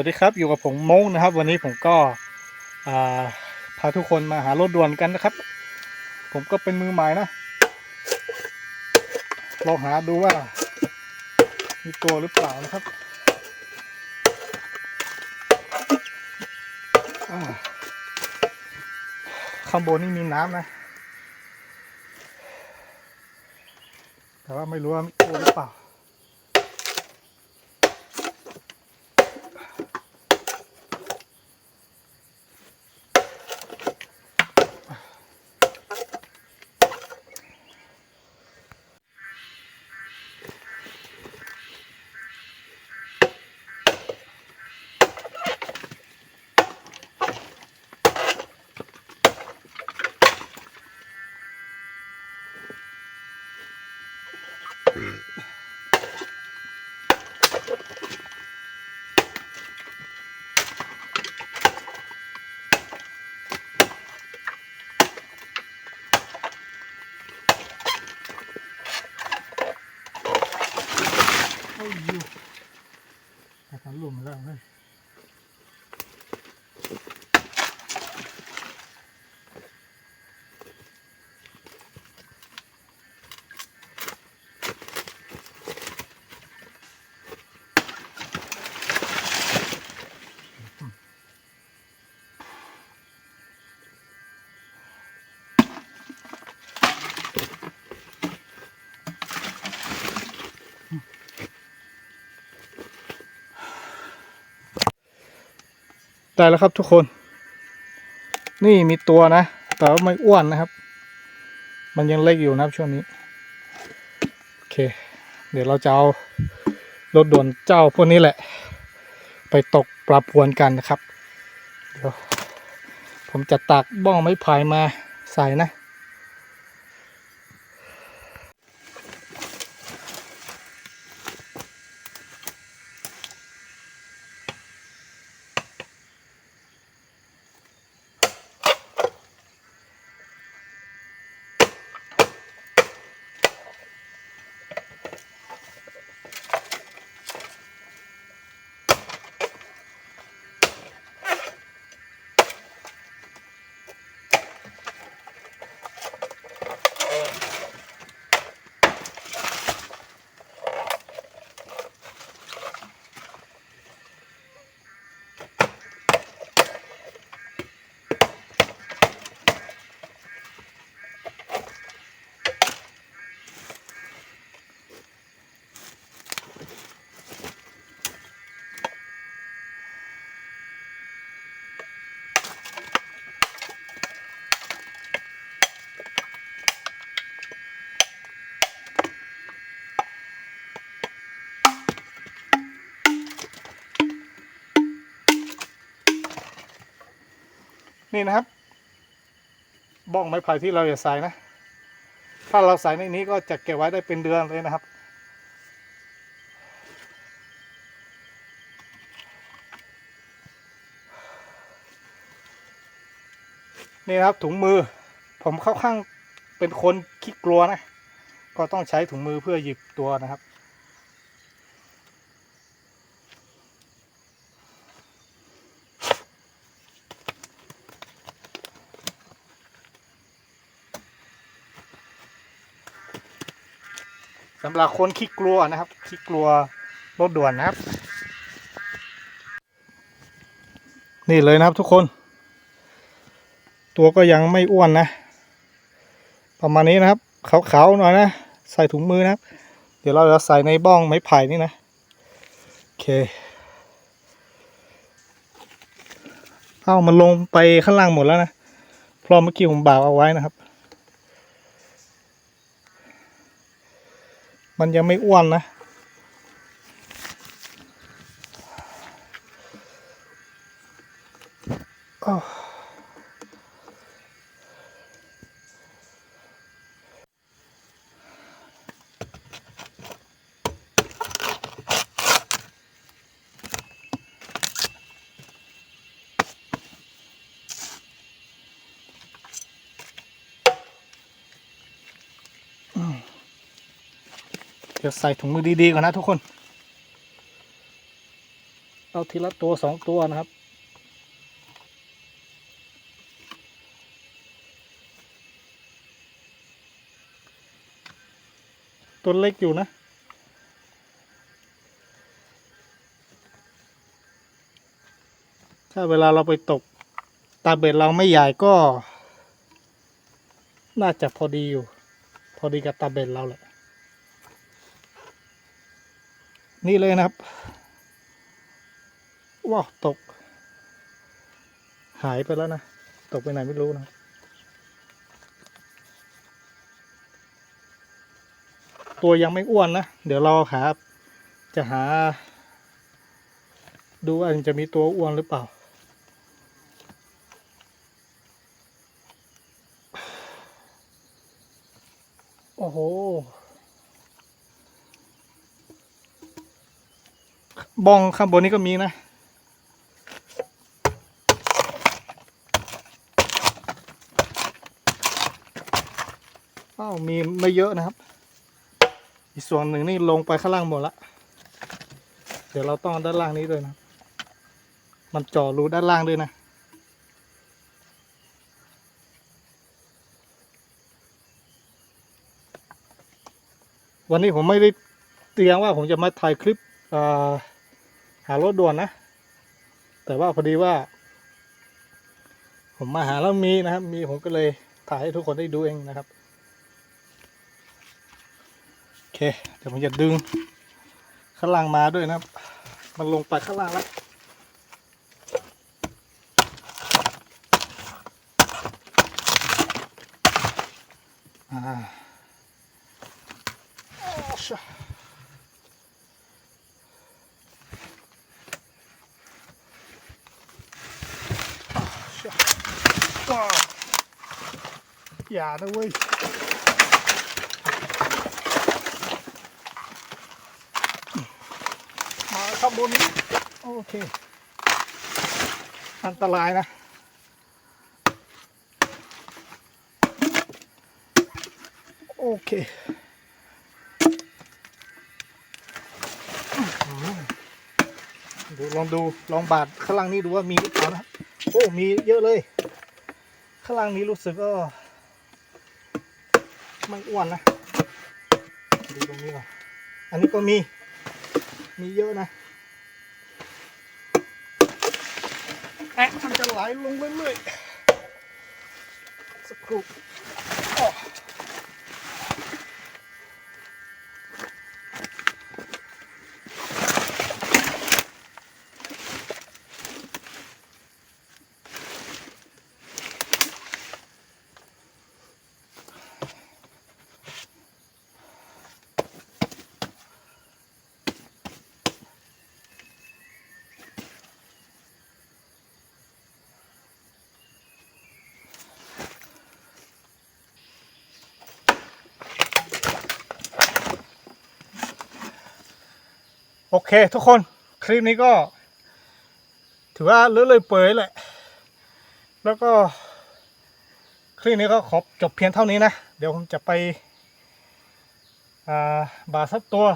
วัสดีครับอยู่กับผมมงนะครับ วันนี้ผมก็พาทุกคนมาหารถด่วนกันนะครับ ผมก็เป็นมือใหม่นะลองหาดูว่า มีตัวหรือเปล่านะครับข้างบนนี่มีน้ำนะ แต่ว่าไม่รู้ว่ามีตัวหรือเปล่า ลุมแล้ว ได้แล้วครับทุกคน นี่มีตัวนะ แต่ว่าไม่อ้วนนะครับ มันยังเล็กอยู่นะครับช่วงนี้ โอเค เดี๋ยวเราจะเอารถด่วนเจ้าพวกนี้แหละ ไปตกปลาพวนกันนะครับ เดี๋ยว ผมจะตักบ้องไม้ไผ่มาใส่นะ นี่นะครับ บ้องไม้ไผ่ที่เราจะใส่นะ ถ้าเราใส่ในนี้ก็จะเก็บไว้ได้เป็นเดือนเลยนะครับ นี่นะครับถุงมือ ผมเข้าข้างเป็นคนขี้กลัวนะ ก็ต้องใช้ถุงมือเพื่อหยิบตัวนะครับำหรับคนขี้กลัวนะครับขี้กลัวรถด่วนนะครับ นี่เลยนะครับทุกคน ตัวก็ยังไม่อ้วนนะ ประมาณนี้นะครับขาวๆหน่อยนะ ใส่ถุงมือนะครับ เดี๋ยวเราจะใส่ในบ้องไม้ไผ่นี่นะโอเคเอามันลงไปข้างล่างหมดแล้วนะเพราะเมื่อกี้ผมบ่าวเอาไว้นะครับ มันยังไม่อ้วนนะอ้ เดี๋ยวใส่ถุงมือดีๆก่อนนะทุกคน เอาทีละตัวสองตัวนะครับตัวเล็กอยู่นะ ถ้าเวลาเราไปตก ตาเบ็ดเราไม่ใหญ่ก็ น่าจะพอดีอยู่ พอดีกับตาเบ็ดเราแหละ นี่เลยนะครับ ว้าวตก หายไปแล้วนะ ตกไปไหนไม่รู้นะตัวยังไม่อ้วนนะ เดี๋ยวรอครับ จะหา ดูว่ามันจะมีตัวอ้วนหรือเปล่า โอ้โห บองข้างบนนี้ก็มีนะอ้าวมีไม่เยอะนะครับ อีกส่วนหนึ่งนี่ลงไปข้างล่างหมดละเดี๋ยวเราต้องด้านล่างนี้ด้วยนะ มันเจ่อรูด้านล่างด้วยนะวันนี้ผมไม่ได้เตรียมว่าผมจะมาถ่ายคลิปอ่าหารถด่วนนะ แต่ว่าพอดีว่า ผมมาหาแล้วมีนะครับ มีผมก็เลยถ่ายให้ทุกคนได้ดูเองนะครับ โอเค เดี๋ยวผมจะดึง ข้างล่างมาด้วยนะครับ มันลงไปข้างล่างแล้วอ่าโอ้ชะอ่า ว้าอย่านะเว้ยมาข้างบนนี้โอเค อันตรายนะโอเคดูลองดูลองบาดข้างล่างนี้ดูว่ามีหรือเปล่านะโอ้มีเยอะเลย ข้างล่างนี้รู้สึกก็ไม่อ้วนนะดูตรงนี้ก่อนอันนี้ก็มี มีเยอะนะแอะมันจะไหลลงเรื่อยๆสักครู่ โอเค ทุกคนคลิปนี้ก็ ถือว่าเลื่อยๆเปื่อยแหละ แล้วก็ คลิปนี้ก็ขอจบเพียงเท่านี้นะ เดี๋ยวผมจะไปอ่าบาสักตัว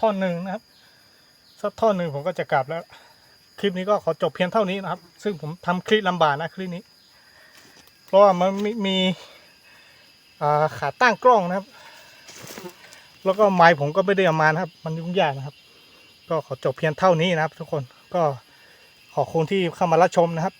ท่อนหนึ่งนะครับสักท่อนหนึ่งผมก็จะกลับแล้ว คลิปนี้ก็ขอจบเพียงเท่านี้นะครับ ซึ่งผมทำคลิปลำบากนะคลิปนี้ เพราะว่ามันมีมขาตั้งกล้องนะครับ แล้วก็ไม้ผมก็ไม่ได้เอามานะครับ มันยุ่งยากนะครับ ก็ขอจบเพียงเท่านี้นะครับ ทุกคนก็ขอบคุณที่เข้ามารับชมนะครับ